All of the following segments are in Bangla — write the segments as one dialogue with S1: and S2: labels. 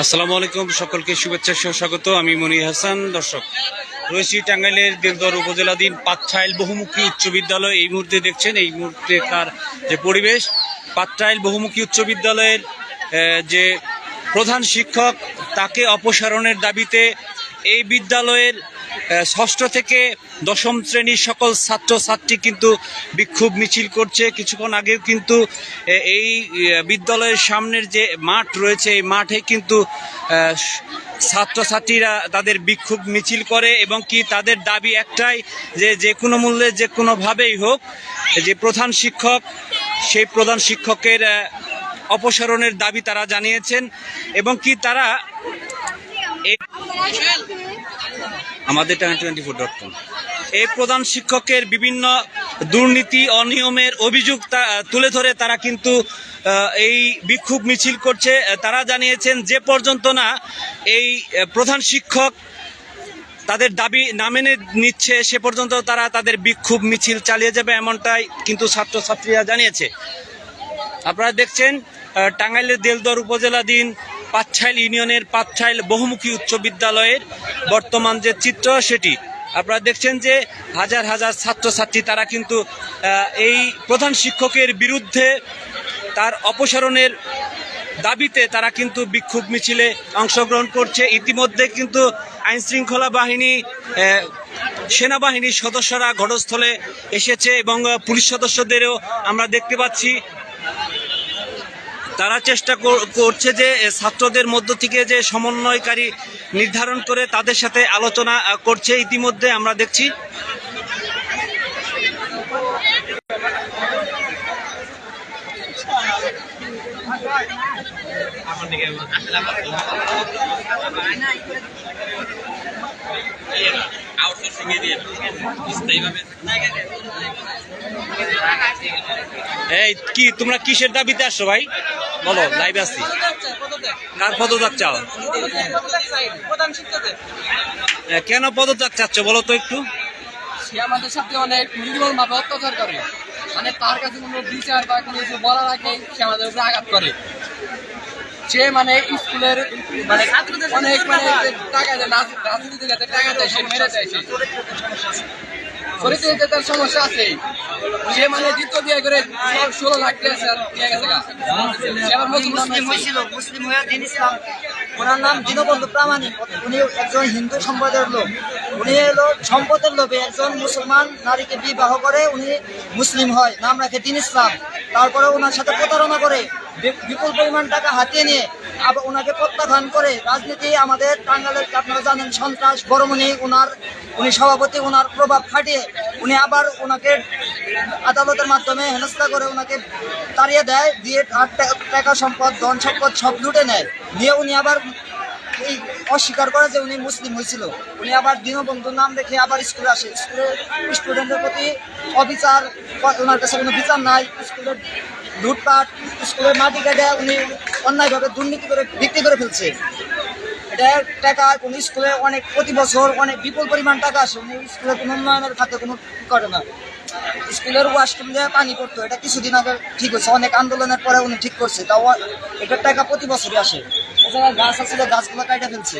S1: আসসালামু আলাইকুম সকলকে শুভেচ্ছা সহ স্বাগত। আমি মনি হাসান দর্শক। রয়েছি টাঙ্গাইলের দেবদর উপজেলাধীন পাতছাইল বহুমুখী উচ্চ বিদ্যালয়। এই মুহূর্তে দেখছেন, এই মুহূর্তে তার যে পরিবেশ পাতছাইল বহুমুখী উচ্চ বিদ্যালয়ের যে প্রধান শিক্ষক, তাকে অপসারণের দাবিতে এই বিদ্যালয়ের ষষ্ঠ থেকে দশম শ্রেণির সকল ছাত্রছাত্রী কিন্তু বিক্ষোভ মিছিল করছে। কিছুক্ষণ আগেও কিন্তু এই বিদ্যালয়ের সামনের যে মাঠ রয়েছে, এই মাঠে কিন্তু ছাত্রছাত্রীরা তাদের বিক্ষোভ মিছিল করে এবং কি তাদের দাবি একটাই যে যে কোনো মূল্যে, যে কোনোভাবেই হোক, যে প্রধান শিক্ষক, সেই প্রধান শিক্ষকের অপসারণের দাবি তারা জানিয়েছেন এবং কি তারা আমাদের টোয়েন্টি ফোর ডট কম এই প্রধান শিক্ষকের বিভিন্ন দুর্নীতি, অনিয়মের অভিযোগ তুলে ধরে তারা কিন্তু এই বিক্ষোভ মিছিল করছে। তারা জানিয়েছেন যে পর্যন্ত না এই প্রধান শিক্ষক তাদের দাবি না মেনে নিচ্ছে, সে পর্যন্ত তারা তাদের বিক্ষোভ মিছিল চালিয়ে যাবে এমনটাই কিন্তু ছাত্রছাত্রীরা জানিয়েছে। আপনারা দেখছেন টাঙ্গাইলের দেলদর উপজেলাধীন পাতছাইল ইউনিয়নের পাতছাইল বহুমুখী উচ্চ বিদ্যালয়ের বর্তমান যে চিত্র সেটি, আপনারা দেখছেন যে হাজার হাজার ছাত্রছাত্রী তারা কিন্তু এই প্রধান শিক্ষকের বিরুদ্ধে তার অপসারণের দাবিতে তারা কিন্তু বিক্ষোভ মিছিলে অংশগ্রহণ করছে। ইতিমধ্যে কিন্তু আইন শৃঙ্খলা বাহিনী সেনাবাহিনীর সদস্যরা ঘটস্থলে এসেছে এবং পুলিশ সদস্যদেরও আমরা দেখতে পাচ্ছি। তারা চেষ্টা কর- করছে যে ছাত্রদের মধ্য থেকে যে সমন্বয়কারী নির্ধারণ করে তাদের সাথে আলোচনা করছে। ইতিমধ্যে আমরা দেখছি। এই, কি, তোমরা কিসের দাবিতে আসছো ভাই? বলো লাইভ আসছি কার পদত্যাগ চাও? কেন পদত্যাগ চাচ্ছ, বলো তো একটু।
S2: সে আমাদের সাথে অনেক নির্মল ভাবে অত্যাচার করে। মানে তার কাছে কোনো বিচার বা কোনো কিছু বলার আগে সে আমাদের উপরে আঘাত করে। সে মানে স্কুলের মানে অনেক মানে টাকা দেয় রাজনীতি টাকা দেয় সে মেরে দেয় সে। চরিত্রে তার সমস্যা আছে। সে মানে দ্বিতীয় বিয়ে করে ষোলো- লাখ টাকা নিয়ে গেছে
S3: মুসলিম হয়ে দিন ইসলাম। ওনার নাম দীনবন্ধু প্রামাণিক। উনি একজন হিন্দু সম্প্রদায়ের লোক। উনি হলো সম্পদের লোভে একজন মুসলমান নারীকে বিবাহ করে উনি মুসলিম হয় নাম রাখে দিন ইসলাম। তারপরে ওনার সাথে প্রতারণা করে। বিপুল পরিমাণ টাকা হাতিয়ে নিয়ে আবার ওনাকে প্রত্যাখ্যান করে রাজনীতি আমাদের টাঙ্গালের, আপনারা জানেন, সন্ত্রাস, বড়মণি ওনার উনি সভাপতি ওনার প্রভাব খাটিয়ে উনি আবার ওনাকে আদালতের মাধ্যমে হেনস্থা করে ওনাকে তাড়িয়ে দেয়, দিয়ে টাকা সম্পদ, ধন সম্পদ সব লুটে নেয়। নিয়ে উনি আবার এই অস্বীকার করে যে উনি মুসলিম হয়েছিল। উনি আবার দীনবন্ধুর নাম রেখে আবার স্কুলে আসে। স্কুলে স্টুডেন্টের প্রতি অবিচার ওনার কাছে কোনো বিচার নাই, স্কুলের লুটপাট স্কুলের মাটি কেটে, উনি অন্যায়ভাবে দুর্নীতি করে বিক্রি করে ফেলছে। এটা টাকা, কোন স্কুলে অনেক প্রতি বছর অনেক বিপুল পরিমাণ টাকা আসে, উনি স্কুলে কোনো উন্নয়নের খাতে কোনো করে না। স্কুলের ওয়াশরুম দিয়ে পানি পড়তো, এটা কিছুদিন আগে ঠিক হয়েছে, অনেক আন্দোলনের পরে উনি ঠিক করছে, তাও এটার টাকা প্রতি বছরই আসে। এছাড়া গাছ আছে, গাছগুলো কাটা ফেলছে,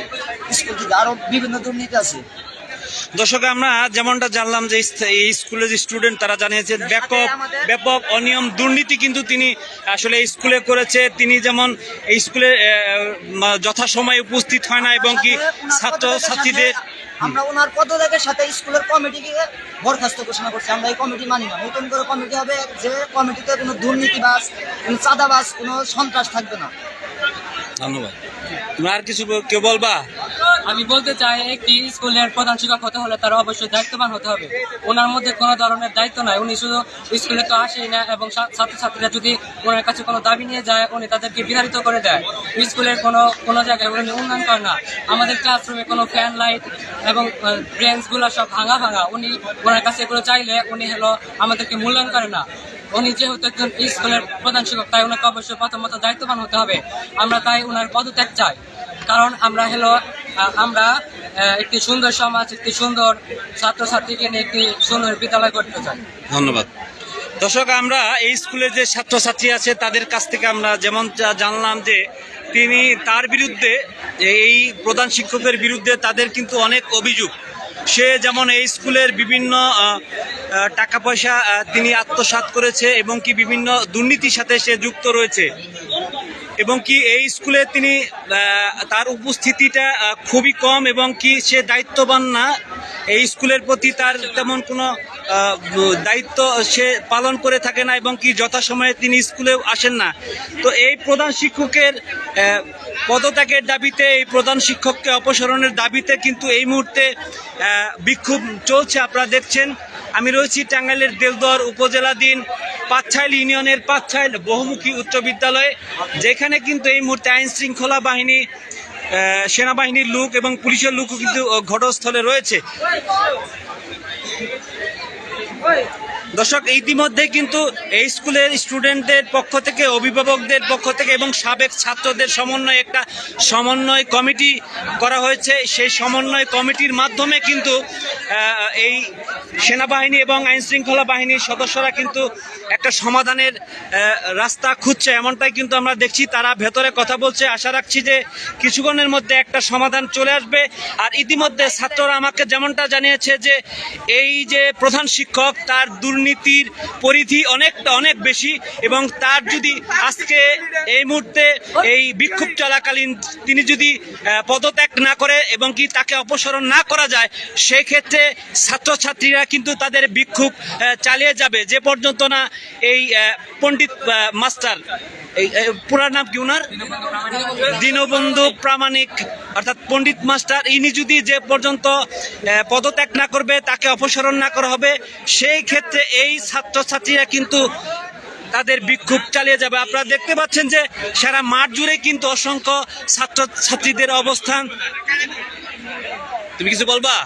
S3: স্কুল থেকে আরও বিভিন্ন দুর্নীতি আছে।
S1: দর্শক আমরা যেমনটা জানলাম যে এই স্কুলের যে স্টুডেন্ট তারা জানিয়েছেন ব্যাপক ব্যাপক অনিয়ম দুর্নীতি কিন্তু তিনি আসলে স্কুলে করেছে। তিনি যেমন এই স্কুলে যথাসময়ে উপস্থিত হয় না এবং কি ছাত্র ছাত্রীদের
S3: আমরা ওনার পদত্যাগের সাথে স্কুলের কমিটিকে বরখাস্ত ঘোষণা করছি। আমরা এই কমিটি মানি না। নতুন করে কমিটি হবে যে কমিটিতে কোনো দুর্নীতিবাজ কোনো চাঁদাবাজ কোনো সন্ত্রাস থাকবে না।
S1: ধন্যবাদ। তুমি আর কিছু কেউ বলবা?
S2: আমি বলতে চাই, একটি স্কুলের প্রধান শিক্ষক হতে হলে তার অবশ্যই দায়িত্ববান হতে হবে। ওনার মধ্যে কোনো ধরনের দায়িত্ব নাই। উনি শুধু স্কুলে তো আসেই না এবং ছাত্রছাত্রীরা যদি ওনার কাছে কোনো দাবি নিয়ে যায়, উনি তাদেরকে বিতাড়িত করে দেয়। স্কুলের কোনো কোনো জায়গায় উনি উন্নয়ন করে না। আমাদের ক্লাসরুমে কোনো ফ্যান লাইট এবং ব্রেঞ্চগুলো সব ভাঙা ভাঙা। উনি ওনার কাছে এগুলো চাইলে উনি হলো আমাদেরকে মূল্যায়ন করে না। উনি যেহেতু একজন স্কুলের প্রধান শিক্ষক, তাই ওনাকে অবশ্যই প্রথমত দায়িত্ববান হতে হবে। আমরা তাই ওনার পদত্যাগ চাই। কারণ আমরা হলো আমরা একটি সুন্দর সমাজ, একটি সুন্দর ছাত্রছাত্রীকে নিয়ে একটি সুন্দর বিদ্যালয় করতে চাই।
S1: ধন্যবাদ। দর্শক, আমরা এই স্কুলে যে ছাত্রছাত্রী আছে, তাদের কাছ থেকে আমরা যেমন জানলাম যে তিনি তার বিরুদ্ধে এই প্রধান শিক্ষকের বিরুদ্ধে তাদের কিন্তু অনেক অভিযোগ। সে যেমন এই স্কুলের বিভিন্ন টাকা পয়সা তিনি আত্মসাৎ করেছে এবং কি বিভিন্ন দুর্নীতির সাথে সে যুক্ত রয়েছে। এবং কি এই স্কুলে তিনি তার উপস্থিতিটা খুবই কম এবং কি সে দায়িত্ববান না, এই স্কুলের প্রতি তার তেমন কোনো দায়িত্ব সে পালন করে থাকে না এবং কি যথাসময়ে তিনি স্কুলেও আসেন না। তো এই প্রধান শিক্ষকের পদত্যাগের দাবিতে, এই প্রধান শিক্ষককে অপসারণের দাবিতে কিন্তু এই মুহূর্তে বিক্ষোভ চলছে। আপনারা দেখছেন, আমি রয়েছি টাঙ্গাইলের দেলদর উপজেলাধীন পাঁচছাইল ইউনিয়নের পাঁচছাইল বহুমুখী উচ্চ বিদ্যালয়ে, যেখানে কিন্তু এই মুহূর্তে আইন শৃঙ্খলা বাহিনী সেনাবাহিনীর লোক এবং পুলিশের লোকও কিন্তু ঘটস্থলে ঘটনাস্থলে রয়েছে। দর্শক, ইতিমধ্যে কিন্তু এই স্কুলের স্টুডেন্টদের পক্ষ থেকে, অভিভাবকদের পক্ষ থেকে এবং সাবেক ছাত্রদের সমন্বয়ে একটা সমন্বয় কমিটি করা হয়েছে। সেই সমন্বয় কমিটির মাধ্যমে কিন্তু এই সেনাবাহিনী এবং আইন শৃঙ্খলা বাহিনীর সদস্যরা কিন্তু একটা সমাধানের রাস্তা খুঁজছে। এমনটাই কিন্তু আমরা দেখছি। তারা ভেতরে কথা বলছে। আশা রাখছি যে কিছুক্ষণের মধ্যে একটা সমাধান চলে আসবে। আর ইতিমধ্যে ছাত্ররা আমাকে যেমনটা জানিয়েছে যে, এই যে প্রধান শিক্ষক, তার দুর্নীতির পরিধি অনেকটা, অনেক বেশি এবং তার যদি আজকে এই মুহূর্তে এই বিক্ষোভ চলাকালীন তিনি যদি পদত্যাগ না করে এবং কি তাকে অপসারণ না করা যায়, সেক্ষেত্রে ছাত্রছাত্রীরা কিন্তু তাদের বিক্ষোভ চালিয়ে যাবে। যে পর্যন্ত না এই পণ্ডিত মাস্টার এই নাম কি ওনার দীনবন্ধু প্রামাণিক, অর্থাৎ পণ্ডিত মাস্টার। ইনি যদি যে পর্যন্ত পদত্যাগ না করবে, তাকে অপসারণ না করা হবে, সেই ক্ষেত্রে এই ছাত্রছাত্রীরা কিন্তু তাদের বিক্ষোভ চালিয়ে যাবে। আপনারা দেখতে পাচ্ছেন যে সারা মাঠ জুড়ে কিন্তু অসংখ্য ছাত্র ছাত্রীদের অবস্থান। তুমি কিছু বলবা?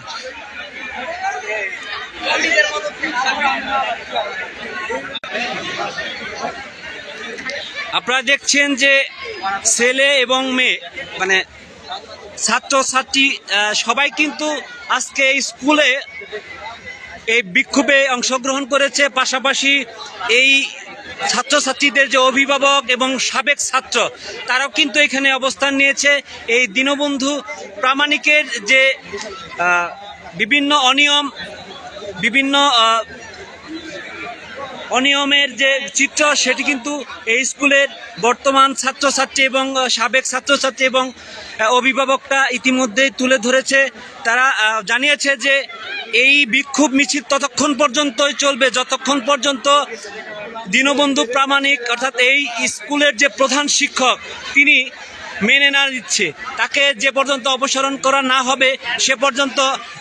S1: আপনারা দেখছেন যে ছেলে এবং মেয়ে মানে ছাত্র ছাত্রী সবাই কিন্তু আজকে এই স্কুলে এই বিক্ষোভে অংশগ্রহণ করেছে। পাশাপাশি এই ছাত্রছাত্রীদের যে অভিভাবক এবং সাবেক ছাত্র, তারাও কিন্তু এখানে অবস্থান নিয়েছে। এই দীনবন্ধু প্রামাণিকের যে বিভিন্ন অনিয়ম, বিভিন্ন অনিয়মের যে চিত্র, সেটি কিন্তু এই স্কুলের বর্তমান ছাত্রছাত্রী এবং সাবেক ছাত্রছাত্রী এবং অভিভাবকরা ইতিমধ্যেই তুলে ধরেছে। তারা জানিয়েছে যে এই বিক্ষোভ মিছিল ততক্ষণ পর্যন্তই চলবে, যতক্ষণ পর্যন্ত দীনবন্ধু প্রামাণিক, অর্থাৎ এই স্কুলের যে প্রধান শিক্ষক, তিনি মেনে না দিচ্ছে তাকে যে পর্যন্ত অপসারণ করা না হবে, সে পর্যন্ত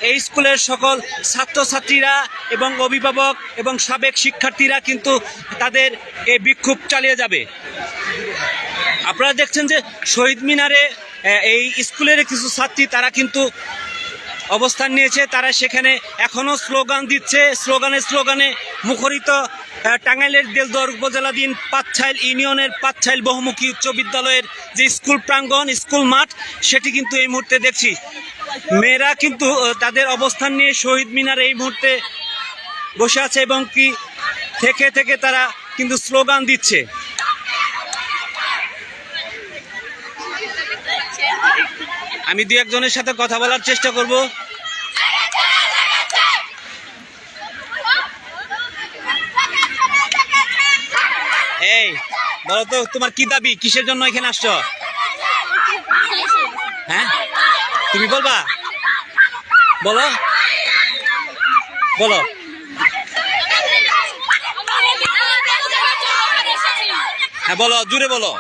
S1: এই স্কুলের সকল ছাত্রছাত্রীরা এবং অভিভাবক এবং সাবেক শিক্ষার্থীরা কিন্তু তাদের এই বিক্ষোভ চালিয়ে যাবে। আপনারা দেখছেন যে শহীদ মিনারে এই স্কুলের কিছু ছাত্রী তারা কিন্তু অবস্থান নিয়েছে। তারা সেখানে এখনও স্লোগান দিচ্ছে। স্লোগানে স্লোগানে মুখরিত টাঙ্গাইলের দেলদর উপজেলাধীন পাঁচছাইল ইউনিয়নের পাঁচছাইল বহুমুখী উচ্চ বিদ্যালয়ের যে স্কুল প্রাঙ্গণ, স্কুল মাঠ, সেটি কিন্তু এই মুহূর্তে দেখছি। মেয়েরা কিন্তু তাদের অবস্থান নিয়ে শহীদ মিনার এই মুহূর্তে বসে আছে এবং কি থেকে থেকে তারা কিন্তু স্লোগান দিচ্ছে। আমি দু একজনের সাথে কথা বলার চেষ্টা করব। বলো তো, তোমার কি দাবি? কিসের জন্য এখানে আসছো? হ্যাঁ? তুমি বলবা? বলো? বলো। হ্যাঁ বলো জুড়ে বলো।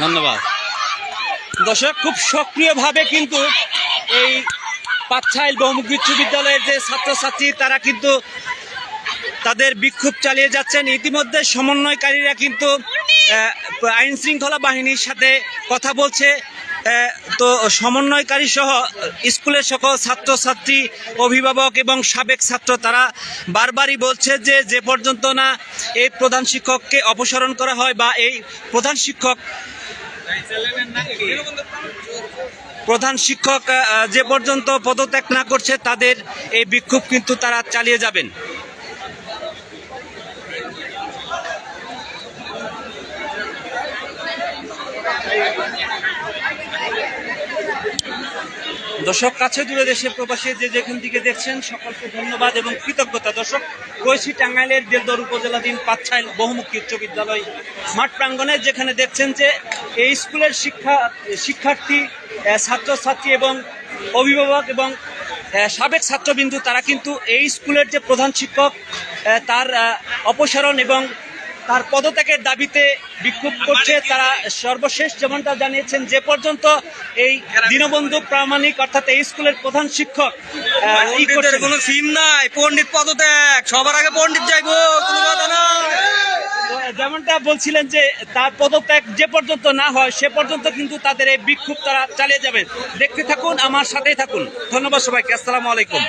S1: ধন্যবাদ। দর্শক, খুব সক্রিয়ভাবে কিন্তু এই পাচ্ছাইল বহুমুখী উচ্চ বিদ্যালয়ের যে ছাত্রছাত্রী, তারা কিন্তু তাদের বিক্ষোভ চালিয়ে যাচ্ছেন। ইতিমধ্যে সমন্বয়কারীরা কিন্তু আইন শৃঙ্খলা বাহিনীর সাথে কথা বলছে। তো সমন্বয়কারী সহ স্কুলের সকল ছাত্রছাত্রী, অভিভাবক এবং সাবেক ছাত্র, তারা বারবারই বলছে যে যে পর্যন্ত না এই প্রধান শিক্ষককে অপসারণ করা হয় বা এই প্রধান শিক্ষক প্রধান শিক্ষক যে পর্যন্ত পদত্যাগ না করছে, তাদের এই বিক্ষোভ কিন্তু তারা চালিয়ে যাবেন। দর্শক, কাছে দূরে দেশের প্রবাসী যে যেখান থেকে দেখছেন, সকলকে ধন্যবাদ এবং কৃতজ্ঞতা। দর্শক রয়েছি টাঙ্গাইলের দেলদর উপজেলাধীন পাচ্ছাইল বহুমুখী উচ্চ বিদ্যালয় মাঠ প্রাঙ্গণে যেখানে দেখছেন যে এই স্কুলের শিক্ষা, শিক্ষার্থী ছাত্রছাত্রী এবং অভিভাবক এবং সাবেক ছাত্রবিন্দু, তারা কিন্তু এই স্কুলের যে প্রধান শিক্ষক তার অপসারণ এবং তার পদত্যাগের দাবিতে বিক্ষোভ করছে তারা সর্বশেষ যেমনটা জানিয়েছেন যে পর্যন্ত এই দীনবন্ধু প্রামাণিক অর্থাৎ এই স্কুলের প্রধান শিক্ষক
S4: কোনো সিম নাই পণ্ডিত পদত্যাগ সবার আগে পণ্ডিত যাইবো কোনো কথা না
S1: যেমনটা বলছিলেন যে তার পদত্যাগ যে পর্যন্ত না হয় সে পর্যন্ত কিন্তু তাদের এই বিক্ষোভ তারা চালিয়ে যাবেন দেখতে থাকুন আমার সাথেই থাকুন। ধন্যবাদ সবাইকে আসসালামু আলাইকুম।